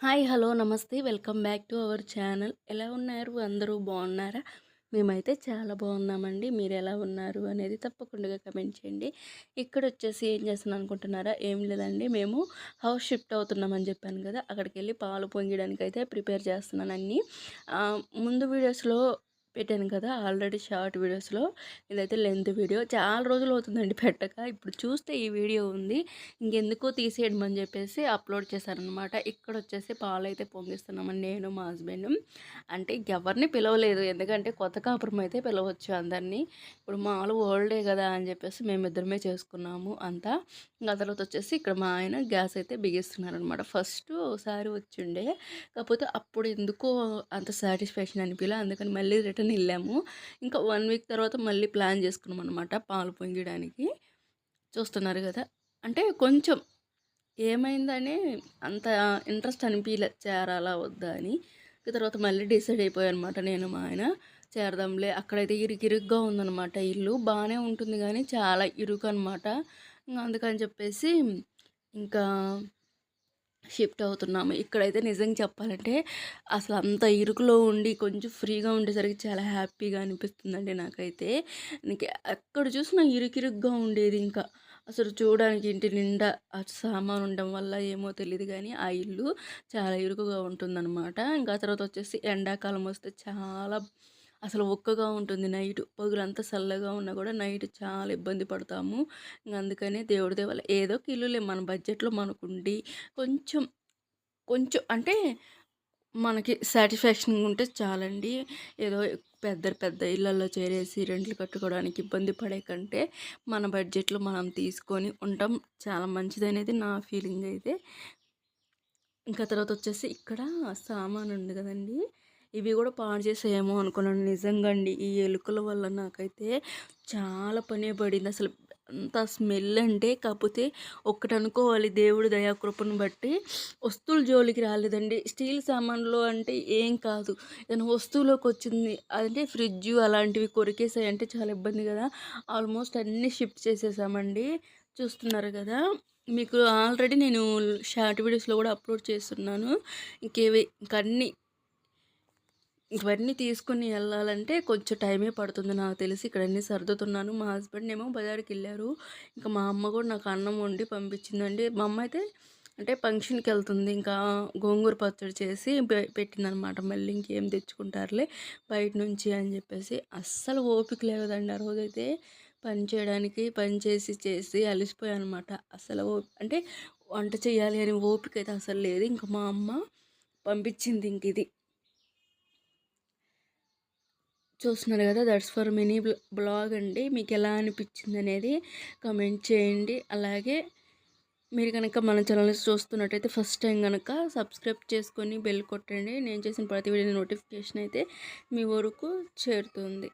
Hi hello నమస్తే. Welcome back to our channel. ఎలా ఉన్నారు? అందరూ బాగున్నారా? మేమైతే చాలా బాగున్నామండి. మీరు ఎలా ఉన్నారు అనేది తప్పకుండా కమెంట్ చేయండి. ఇక్కడ వచ్చేసి ఏం చేస్తున్నాను అనుకుంటున్నారా? ఏం లేదండి. మేము హౌస్ షిఫ్ట్ అవుతున్నామని చెప్పాను కదా అక్కడికి వెళ్ళి పాలు పొంగడానికి అయితే ప్రిపేర్ చేస్తున్నాను అన్నీ. ముందు వీడియోస్లో పెట్టాను కదా ఆల్రెడీ షార్ట్ వీడియోస్లో. ఇదైతే లెంత్ వీడియో. చాలా రోజులు అవుతుందండి పెట్టక. ఇప్పుడు చూస్తే ఈ వీడియో ఉంది. ఇంకెందుకో తీసేయడం అని చెప్పేసి అప్లోడ్ చేశారనమాట. ఇక్కడ వచ్చేసి పాలు అయితే పొంగిస్తున్నామని నేను మా హస్బెండ్. అంటే ఎవరిని పిలవలేదు. ఎందుకంటే కొత్త కాపురం అయితే పిలవచ్చు అందరినీ. ఇప్పుడు మాలు ఓల్డే కదా అని చెప్పేసి మేమిద్దరమే చేసుకున్నాము అంతా. ఇంకా తర్వాత వచ్చేసి ఇక్కడ మా ఆయన గ్యాస్ అయితే బిగిస్తున్నారనమాట. ఫస్ట్ ఒకసారి వచ్చిండే. కాకపోతే అప్పుడు ఎందుకో అంత సాటిస్ఫాక్షన్ అనిపించలే అందుకని మళ్ళీ రిటర్న్ వెళ్ళాము ఇంకా వన్ వీక్ తర్వాత మళ్ళీ ప్లాన్ చేసుకున్నాం అనమాట పాలు పొంగడానికి. చూస్తున్నారు కదా! అంటే కొంచెం ఏమైందని అంత ఇంట్రెస్ట్ అనిపించలే చేరాలా వద్దా అని. తర్వాత మళ్ళీ డిసైడ్ అయిపోయాను అనమాట నేను మా ఆయన. చేరదాంలే అక్కడైతే ఇరుకిరుగ్గా ఉందన్నమాట ఇల్లు. బాగానే ఉంటుంది కానీ చాలా ఇరుకు అనమాట ఇంకా అందుకని చెప్పేసి ఇంకా షిఫ్ట్ అవుతున్నాము. ఇక్కడైతే నిజంగా చెప్పాలంటే అసలు అంత ఇరుకులో ఉండి కొంచెం ఫ్రీగా ఉండేసరికి చాలా హ్యాపీగా అనిపిస్తుందండి నాకైతే. నీకు ఎక్కడ చూసినా ఇరుకిరుగ్గా ఉండేది ఇంకా. అసలు చూడడానికి ఇంటి నిండా ఆ సామాన్ ఉండడం వల్ల ఏమో తెలియదు కానీ ఆ ఇల్లు చాలా ఇరుకుగా ఉంటుందన్నమాట. ఇంకా తర్వాత వచ్చేసి ఎండాకాలం వస్తే చాలా అసలు ఒక్కగా ఉంటుంది. నైట్ పగులంతా చల్లగా ఉన్నా కూడా నైట్ చాలా ఇబ్బంది పడతాము. అందుకనే దేవుడి దేవాల ఏదో ఇల్లులే మన బడ్జెట్లో మనకు ఉండి కొంచెం కొంచెం అంటే మనకి సాటిస్ఫాక్షన్ ఉంటే చాలండి. ఏదో పెద్ద పెద్ద ఇళ్ళల్లో చేరేసి రెంట్లు కట్టుకోవడానికి ఇబ్బంది పడే కంటే మన బడ్జెట్లో మనం తీసుకొని ఉండటం చాలా మంచిదనేది నా ఫీలింగ్ అయితే ఇంకా తర్వాత వచ్చేసి ఇక్కడ సామాన్ ఉంది కదండి. ఇవి కూడా పాడు చేసేయేమో అనుకున్నాను. నిజంగా అండి ఈ ఎలుకల వల్ల నాకైతే చాలా పని పడింది. అసలు అంత స్మెల్ అంటే కాకపోతే ఒక్కటి అనుకోవాలి దేవుడు దయాకృపను బట్టి. వస్తువుల జోలికి రాలేదండి. స్టీల్ సామాన్లు అంటే ఏం కాదు. ఏదైనా వస్తువులోకి వచ్చింది అంటే ఫ్రిడ్జ్ అలాంటివి కొరికేసాయి అంటే చాలా ఇబ్బంది కదా. ఆల్మోస్ట్ అన్నీ షిఫ్ట్ చేసేసామండి. చూస్తున్నారు కదా మీకు ఆల్రెడీ నేను షార్ట్ వీడియోస్లో కూడా అప్లోడ్ చేస్తున్నాను. ఇంకేవి ఇంకన్నీ ఇవన్నీ తీసుకుని వెళ్ళాలంటే కొంచెం టైమే పడుతుంది. నాకు తెలిసి ఇక్కడ అన్నీ సర్దుతున్నాను. మా హస్బెండ్ ఏమో బజార్కి వెళ్ళారు ఇంకా మా అమ్మ కూడా నాకు అన్నం వండి పంపించిందండి. మా అమ్మ అయితే అంటే ఫంక్షన్కి వెళ్తుంది. ఇంకా గోంగూర పచ్చడి చేసి పెట్టిందనమాట. మళ్ళీ ఇంకేం తెచ్చుకుంటారులే బయట నుంచి అని చెప్పేసి. అస్సలు ఓపిక లేదండి ఆ రోజైతే. పని చేయడానికి పని చేసి చేసి అలసిపోయాను అనమాట అసలు అంటే వంట చేయాలి అని ఓపిక అయితే అసలు లేదు. ఇంకా మా అమ్మ పంపించింది ఇంక ఇది. చూస్తున్నారు కదా దట్స్ ఫర్ మినీ బ్లాగ్ అండి. మీకు ఎలా అనిపించింది అనేది కమెంట్ చేయండి. అలాగే మీరు కనుక మన ఛానల్ చూస్తున్నట్టయితే ఫస్ట్ టైం కనుక సబ్స్క్రైబ్ చేసుకొని బెల్ కొట్టండి. నేను చేసిన ప్రతి వీడియో నోటిఫికేషన్ అయితే మీ వరకు చేరుతుంది.